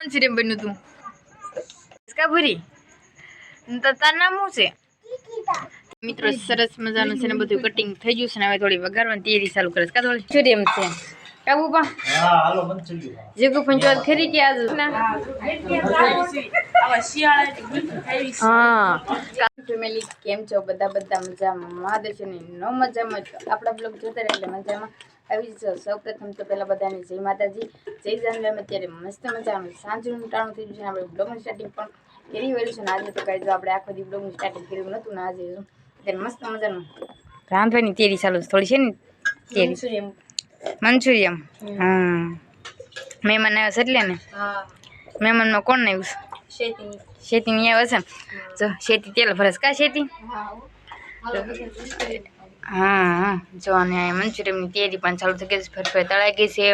Manchurian બન્યું તું. કા ભૂરી? તો તાર નામ શું છે? મિત્રો સરસ મજાનું છે ને બધું કટિંગ થઈ ગયું છે ને હવે થોડી વઘારવાની તૈયારી ચાલુ કરે કા થોડી? મંચુરિયન છે? કાબુ પા હા હાલો મંચુરિયન પંચવાદ ખરી કે આજ હા. ફેમિલી કેમ છો? બધા બધા મજામાં. મહાદેવ છે ને ન મજામાં આપણા બ્લોગ જોતા રહે એટલે મજામાં. આવી જશો સૌ પ્રથમ તો પહેલાં બધાને જય માતાજી. જય જાનવી. અમે અત્યારે મસ્ત મજાનું સાંજનું ટાણું થઈ ગયું છે. આપણે બ્લોગનું સ્ટાર્ટિંગ પણ કરી વેલું છે. ને આજે તો કાંઈ જો આપણે આખો દી બ્લોગનું સ્ટાર્ટિંગ કર્યું નહોતું ને આજે અત્યારે મસ્ત મજાનું. રાંધવાની તૈયારી ચાલુ થોડી છે ને? તૈયારી. મંચુરિયમ હા. મહેમાન આવ્યા છે એટલે ને? મહેમાનમાં કોણ આવ્યું છે? શેતી ની આવે છે? જો શેતી તેલ ભરસ કા શેતી? હા જો અને મંચુરિયમની તૈયારી પણ ચાલુ થઈ ગઈ છે. ફરફર તળાઈ ગઈ છે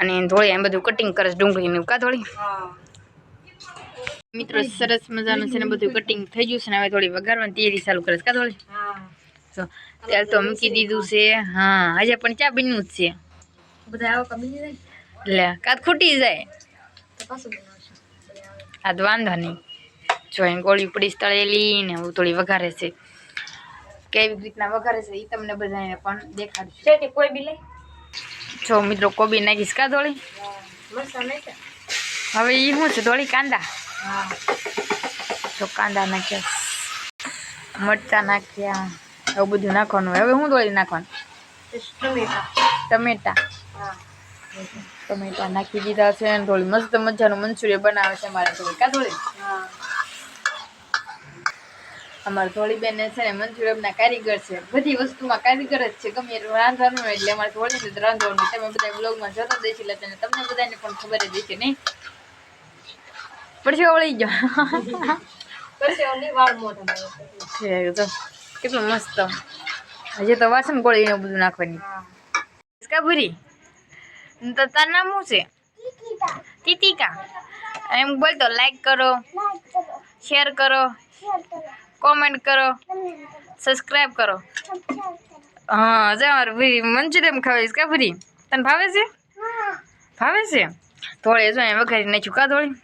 અને ધોળી એમ બધું કટિંગ કરે છે ડુંગળીનું કા ધોળી? મિત્રો સરસ મજાનું છે ને બધું કટિંગ થઈ ગયું છે ને હવે થોડી વઘારવાની તૈયારી ચાલુ કરે છે કા ધોળી? જો ત્યારે તો મૂકી દીધું છે. હા હજે પણ ચા બન્યું જ છે. લે કાત ખૂટી જાય. આ તો વાંધો નહીં. જો અહીં ગોળી પડી તળેલી ને થોડી વઘારે છે. કેવી રીતના વઘારે છે એ તમને બધાને પણ દેખાડશું. કોઈ બી લઈ? જો મિત્રો કોબી નાખીશ કા ધોળી? હવે એ શું છે ધોળી કાંદા? જો કાંદા નાખ્યા. મરચા નાખ્યા. એવું બધું નાખવાનું હવે હું ધોળી નાખવાનું? ટમેટા. ટમેટા? નાખી દીધા છે ધોળી. મસ્ત મજાનું મંચુરિયન બનાવે છે મારે ધોળી. કા થોડી અમારે થોડી બેન છે ને મંચુરિયનના કારીગર છે. બધી વસ્તુમાં કારીગર જ છે. ગમે એટલું રાંધવાનું હોય એટલે અમારે થોડી જ રાંધવાનું. તમે બધા બ્લોગમાં જોતા દઈશ એટલે અને તમને બધાને પણ ખબર જ હશે નહીં પડશે વળી ગયો પછી વાળ છે તો કેટલું મસ્ત. હજી તો વાસણ ગોળીને બધું નાખવાની. કા તો તાર નામ શું છે? તિતિકા એમ બોલતો લાઈક કરો શેર કરો. કોમેન્ટ કરો. સબસ્ક્રાઈબ કરો. હા જો મારું ભૂરી મંચુરિયન ખાવીશ કા ભૂરી? તને ભાવે છે? ભાવે છે? થોડી જો અહીં વઘારી નાખ્યું. કા થોડી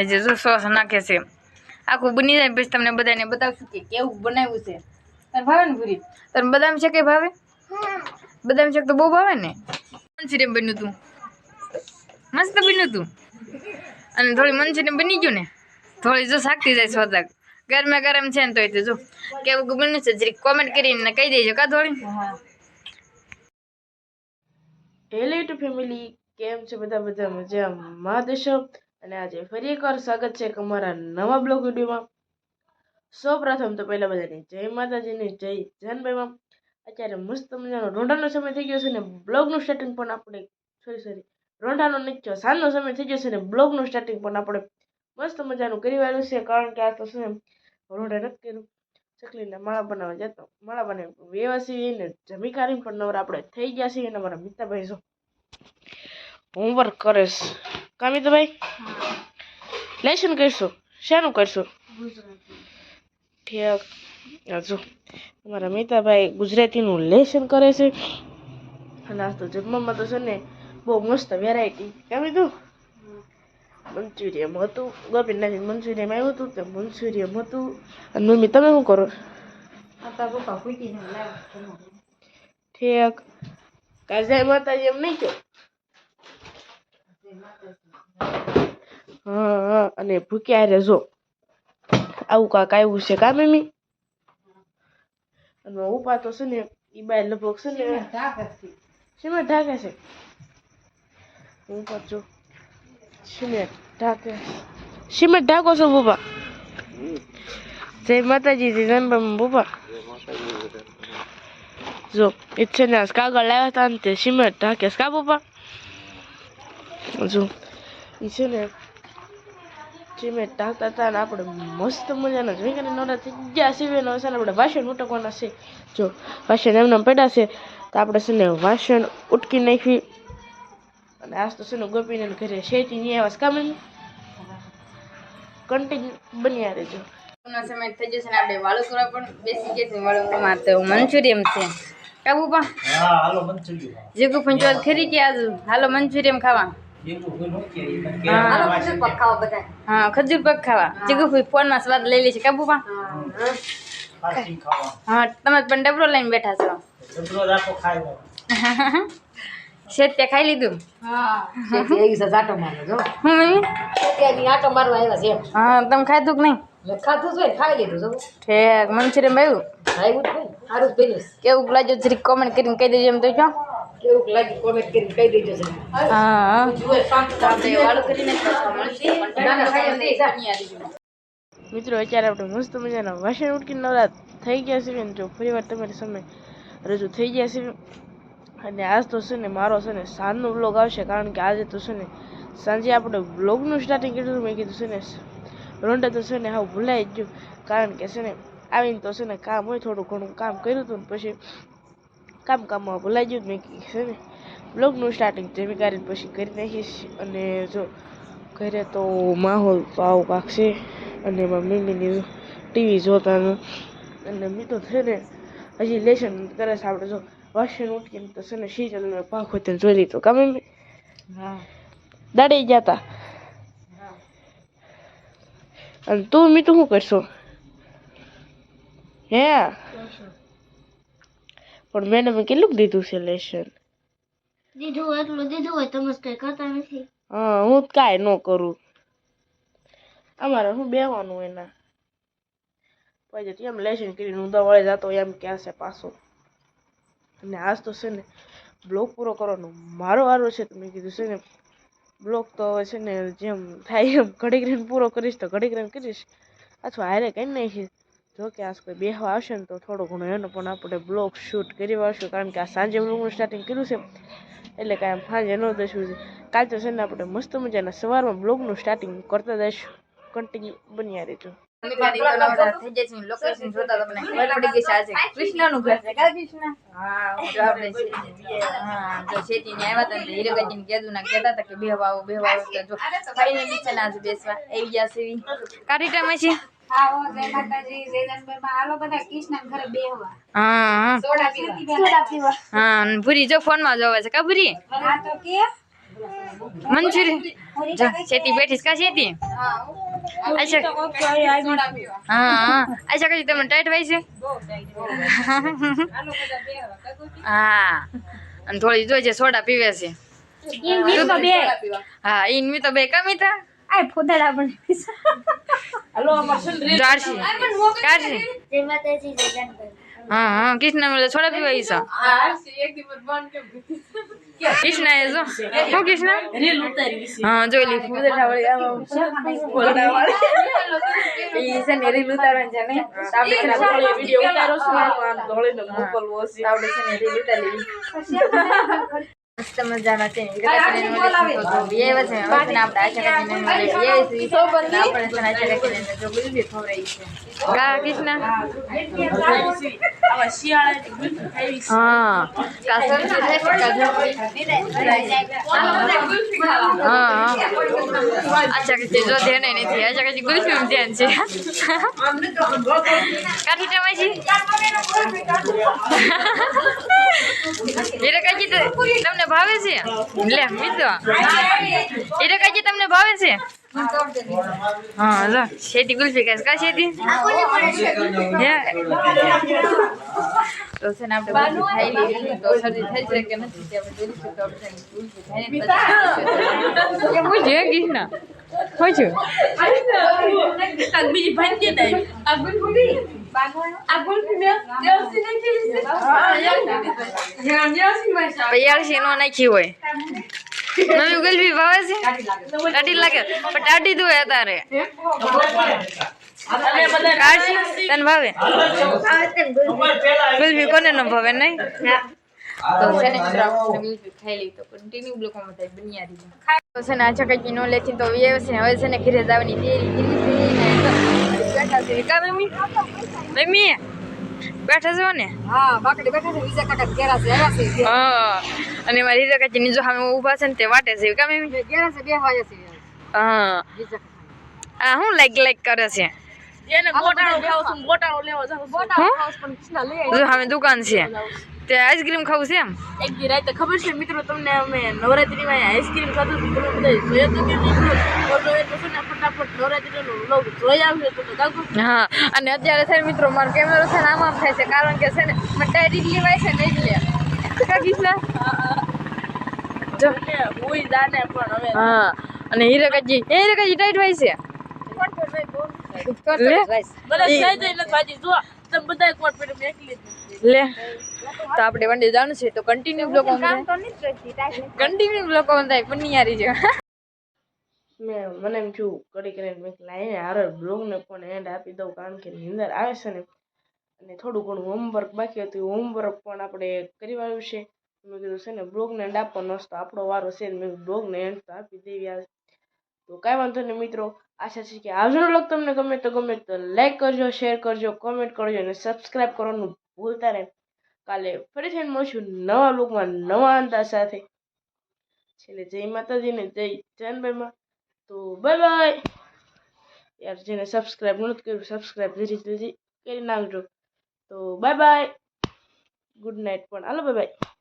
એ જે સોસ નાખે છે. આખું બની જાય પછી તમને બધાને બતાવશું કે કેવું બનાવ્યું છે. તને ભાવે ને ભૂરી? તને બદામ છે કે ભાવે? બદામ શેક તો બહુ ભાવે ને? મંચુરિયમ બન્યું તું. મસ્ત બન્યું તું. અને થોડી મંચુરિયમ બની ગયું ને? થોડી જો શાકતી જાય સ્વાદાક. ગરમે ગરમ છે ને તો એટલે જો, કેવું ગમ્યું છે, જરીક કોમેન્ટ કરીને કહી દેજો, કા થોડી હેલો યુટ્યુબ ફેમિલી કેમ છે બધા? બધા મજામાં? મહાદેશવ અને આજે ફરી એકવાર સ્વાગત છે અમારા નવા બ્લોગ વિડીયોમાં. સૌ પ્રથમ તો પહેલાં બધાને જય માતાજીને જય જાનભાઈમાં અત્યારે મસ્ત મજાનો રોંઢાનો સમય થઈ ગયો છે ને, બ્લોગનું સ્ટાર્ટિંગ પણ આપણે સોરી સોરી રોંઢાનો નથી થયો સાંજનો સમય થઈ ગયો છે ને, બ્લોગનું સ્ટાર્ટિંગ પણ આપણે મસ્ત મજાનું કરી વાળ્યું છે, કારણ કે આ તો શું એમ રોંઢા નથી કર્યું. ચકલીને માળા બનાવવા જતો, માળા બનાવી વ્યવસ્થિત ને જમી કાઢીને પણ નવરા આપણે થઈ ગયા છીએ, અને અમારા મિતાભાઈ જો હોમવર્ક કરીશ કા લેસન કરીશું? શાનું કરશું? ઠીક. હજુ અમારા મિતાભાઈ ગુજરાતીનું લેશન કરે છે. અને તો જમવામાં તો છે ને બહુ મસ્ત વેરાયટી કેમ તું મંચુરિયમ હતું ગોપીનાથ મંચુરિયમ આવ્યું હતું તે મંચુરિયમ હતું. અને મમ્મી તમે શું કરો? ઠેક. કાજા માતાજી એમ નહીં કહો હા હા અને ભૂખ્યા રહેજો આવું કાંક આવ્યું છે કા મમ્મી? અને ઉપા તો છે ને એ બાય લગભગ છે ને શેમાં ઢાકે છે? હું જો. સિમેન્ટ ઢાકે સિમેન્ટ ઢાકો છો બુબા જય માતાજી જય જાનબામ બુપા જો ઈચ્છે ને કાગળ લાવ્યા હતા ને તે સિમેન્ટ ઢાકે કા બુબા જો એ છે ને સિમેન્ટ ઢાંકતા હતા ને આપણે મસ્ત મજાના જોઈ નોરા થઈ ગયા સિવાયનો છે ને આપણે વાસણ ઉટકવાના છે જો વાસણ એમને પડ્યા છે તો આપણે છે ને વાસણ ઉટકી નાખી અને આજ તો છે ને ગોપીને ઘરે શેતી નહીં આવ્યા કામ કન્ટિન્યુ બન્યા રહેજો. નો સમય થઈ જશે ને આપણે વાળું કરવા પણ બેસી ગયા છે. વાળું તો મંચુરિયમ છે. કાબુ પા હા હાલો મંચુરિયમ જીગુ પંચવાદ ખરી કે આજ? હાલો મંચુરિયમ ખાવા. હા. ખજૂર પાક ખાવા જીગુ ફોનમાં સ્વાદ લઈ લે છે કાબુમાં હા. તમે પણ ડબરો લઈને બેઠા છો. ડબરો રાખો ખાઈ શેઠી આવી છે જાટો મારો જો. હું મમ્મી શેઠિયાની આટો મારવા આવ્યા છે એમ. હા તમે ખાધું કે નહીં? મેં ખાધું છે ને ખાઈ લીધું જો. ઠેક મંચુરિયન ભાઈ ખાયું જ નહીં સારું જ બન્યું છે. કેવું લાગ્યું જરીક કોમેન્ટ કરીને કહી દેજો એમ તો છો કેવું લાગ્યું કોમેન્ટ કરીને કહી દેજો છે હા. જુએ શાંત તો આપણે વાળું કરીને પાછા મળીએ. પણ ના, ના, ટાટા ખાઈ ખાઈને નહીં આવી. મિત્રો અત્યારે આપણે મસ્ત મજાના વાસણ ઉટકી નવરા થઈ ગયા છે ને જો ફરીવાર તમારી સામે રજૂ થઈ ગયા છે. અને આજ તો છે ને મારો છે ને સાંજનો બ્લોગ આવશે કારણ કે આજે તો છે ને સાંજે આપણે બ્લોગનું સ્ટાર્ટિંગ હતું. મેં કીધું છે ને રોંડા તો છે ને હા ભૂલાઈ જ ગયું. કારણ કે છે ને આવીને તો છે ને કામ હોય, થોડું ઘણું કામ કર્યું હતું ને પછી કામ કામમાં ભૂલાઈ ગયું મેં કીધું છે ને બ્લોગનું સ્ટાર્ટિંગ જમી કરીને પછી કરી નાખીશ. અને જો ઘરે તો માહોલ તો આવું કાંક છે. અને એમાં મમ્મીની ટીવી જોતાનું અને મેં તો છે ને હજી લેશન કરે છે આપણે જો વાસણ ઉઠીને તો છે ને પાક હોય તેને જોઈ લીધું. કામ મમ્મી? હા. દાડી ગયા તા. અને તું મી તું શું કરશો? હે? પણ મેડમે કેટલું દીધું છે લેશન? દીધું એટલું દીધું હોય તમે કઈ કરતા નથી. હા હું કાંઈ ન કરું. અમારે શું બેવાનું હોય ના પછી એમ લેશન કરીને હું દવાડે જતો એમ ક્યાં છે પાછો? અને આજ તો છે ને બ્લોક પૂરો કરવાનો મારો વારો છે, તો મેં કીધું છે ને બ્લોક તો હવે છે ને જેમ થાય એમ ઘડીક રહીને પૂરો કરીશ, તો ઘડીક રહીને કરીશ. અથવા હારે કંઈ નાખીશ જો કે આજ કોઈ બેહવા આવશે ને તો થોડો ઘણો એનો પણ આપણે બ્લોગ શૂટ કરી વાળશું, કારણ કે આ સાંજે બ્લોગનું સ્ટાર્ટિંગ કર્યું છે. એટલે કાંઈ સાંજે ન દઈશું. કાલ તો છે ને આપણે મસ્ત મજાના સવારમાં બ્લોગનું સ્ટાર્ટિંગ કરતા દઈશું કન્ટિન્યુ બન્યા રહેજો. કૃષ્ણનું ઘર છે કૃષ્ણ? હા જો આપણે શેતી- હા આવ્યા હતા ને તો ના કહેતા હતા કે બેહવા આવો બેહવા આવો તો જો ફાઈને નીચે ના બેસવા આવી ગયા છે. કાઢી છે. આવો જય માતાજી જય હાલો બધા કૃષ્ણ ઘરે બેહવા. હા હા. સોડા પીવા. હા ભૂરી જો ફોનમાં જોવે છે કા ભૂરી? આ તો કે. મંચુરી જો શેતી બેઠી છે. કા શેતી અચ્છા હા હા. અચ્છા કઈ તમને ટાઈટ હોય છે? હા. અને થોડી જોઈજે સોડા પીવે છે. હા ઈન મી તો બે. કમી તા આ ફોદડા પણ જાડશી કાઢશી જય માતાજી જય જાનભાઈ હા હા. કૃષ્ણ મને સોડા પીવા ઈસો કૃષ્ણ એ જો. હું કૃષ્ણ? હા જોઈ લી. ફૂદડા વાળી ઈ છે ને રીલ ઉતારવાની છે ને. આપણે છે ને વિડિયો ઉતારો છું આમ દોડીને મોકલવો છે. આપણે છે ને રીલ ઉતારી મસ્ત મજાના છે. એવા છે. આપણે આશા કૃષ્ણ. હા હા. આશા કે જો ધ્યાન નથી આશા કે ગુલ્ફી ધ્યાન છે. કાઠી ટમાઈ છે હીરકાજી તો ભાવે છે? લે મિત્રો હીરકાજી તમને ભાવે છે હા લો શેતી ગુલ્ફી ખાસ કા શેતી હે તો છે ને આપણે બધું ખાઈ લઈએ તો શરદી થઈ છે કે નથી તે આપણે જોઈશું તો આપણે ગુલ્ફી ખાઈને પછી કે હું જે કૃષ્ણ છું બીજી ભાઈ દે પૈયાળસી નો નાખી હોય નવી ગુલ્ફી ભાવે છે? ટાટી લાગે. પણ ટાટી તો હોય તારે તને ભાવે? ગુલ્ફી કોને ન ભાવે નહીં? તો છે ને મિત્રો ખાઈ લઈ તો કન્ટિન્યુ બ્લોકમાં થાય બન્યા રહીએ તો છે ને આછા કઈ નો લેતી તો એ છે હવે છે ને ઘરે જવાની તૈયારી કરી છે ને મમ્મી? મમ્મી? બેઠા છો ને? હા બાકડી બેઠા છે બીજા કાકા ઘેરા છે આવ્યા છે હા અને મારી રીતા કાચી નીચે સામે ઊભા છે ને તે વાટે છે કેમ એમ? ઘેરા છે બે વાગે છે હા. આ હું લાઈક લાઈક કરે છે? એને ગોટાળો ખાવ છું ગોટાળો લેવા જાવ છું. ખાવ પણ કૃષ્ણ લઈ જો સામે દુકાન છે. તે આઈસ્ક્રીમ ખાવું છે એમ? એક દી રાતે ખબર છે મિત્રો તમને અમે નવરાત્રીમાં આઈસ્ક્રીમ ખાધું તમે બધા જોયો તો કે નહીં? જોયો? હા અને અત્યારે છે મિત્રો મારો કેમેરો છે ને આમ આમ થાય છે કારણ કે છે ને મને ડાયરી લેવાય છે ને એટલે કાકી છે જાને પણ હવે હા અને હીરકાજી એ હીરકાજી ટાઈટ હોય છે? લે. બધા સહી જઈ નથી ભાજી જો. તમે બધા વાર પેટ નથી. લે, તો આપણે વંડે જવાનું છે, તો continue block on time continue block થાય પણ નહીં હારી છે મેં મને એમ થયું કડી કરીને મેં લાઈને હારે બ્લોગને પણ એન્ડ આપી દઉં, કારણ કે નિંદર આવે છે ને. અને થોડું ઘણું હોમવર્ક બાકી હતું હોમવર્ક પણ આપણે કરી વાળ્યું છે. મેં કીધું, છે ને બ્લોગને એન્ડ આપવાનો તો આપણો વારો છે ને, મેં બ્લોગને એન્ડ તો આપી દેવી આ. તો કાંઈ વાંધો નહીં મિત્રો, આશા છે કે આજનો બ્લોગ તમને ગમે તો ગમે તો લાઈક કરજો શેર કરજો કોમેન્ટ કરજો અને સબસ્ક્રાઈબ કરવાનું ભૂલતા નહીં કાલે ફરીથી મળશું નવા લુકમાં, નવા અંદાજ સાથે. છેલ્લે જય માતાજીને જય જાનભાઈમાં તો બાય બાય. યાર જેને સબસ્ક્રાઈબ નથી કર્યું સબસ્ક્રાઈબ ધીરે ધીરે કરી નાખજો. તો બાય બાય. ગુડ નાઇટ પણ. Hello bye bye.